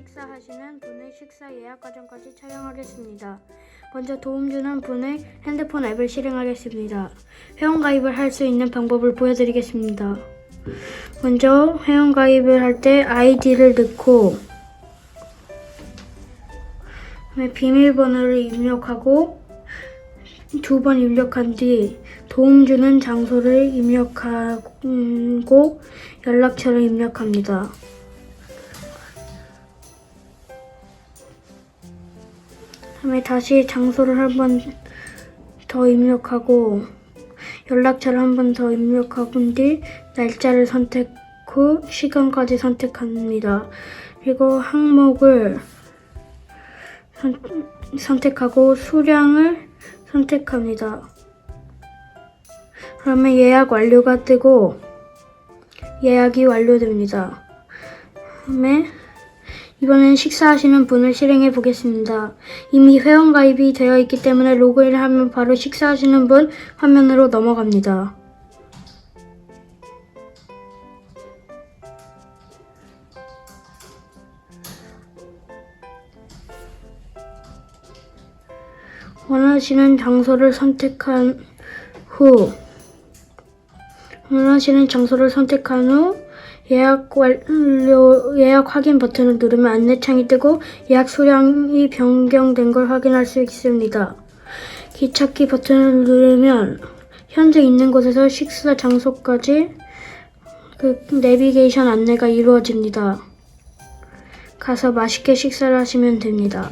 식사하시는 분의 식사 예약 과정까지 촬영하겠습니다. 먼저 도움 주는 분의 핸드폰 앱을 실행하겠습니다. 회원 가입을 할 수 있는 방법을 보여드리겠습니다. 먼저 회원 가입을 할 때 아이디를 넣고 비밀번호를 입력하고 두 번 입력한 뒤 도움 주는 장소를 입력하고 연락처를 입력합니다. 다음에 다시 장소를 한 번 더 입력하고 연락처를 한 번 더 입력하고 뒤 날짜를 선택 후 시간까지 선택합니다. 그리고 항목을 선, 선택하고 수량을 선택합니다. 그러면 예약 완료가 뜨고 예약이 완료됩니다. 다음에 이번엔 식사하시는 분을 실행해 보겠습니다. 이미 회원 가입이 되어 있기 때문에 로그인을 하면 바로 식사하시는 분 화면으로 넘어갑니다. 원하시는 장소를 선택한 후 원하시는 장소를 선택한 후 예약 완료 예약 확인 버튼을 누르면 안내창이 뜨고 예약 수량이 변경된 걸 확인할 수 있습니다. 기찾기 버튼을 누르면 현재 있는 곳에서 식사 장소까지 그 내비게이션 안내가 이루어집니다. 가서 맛있게 식사를 하시면 됩니다.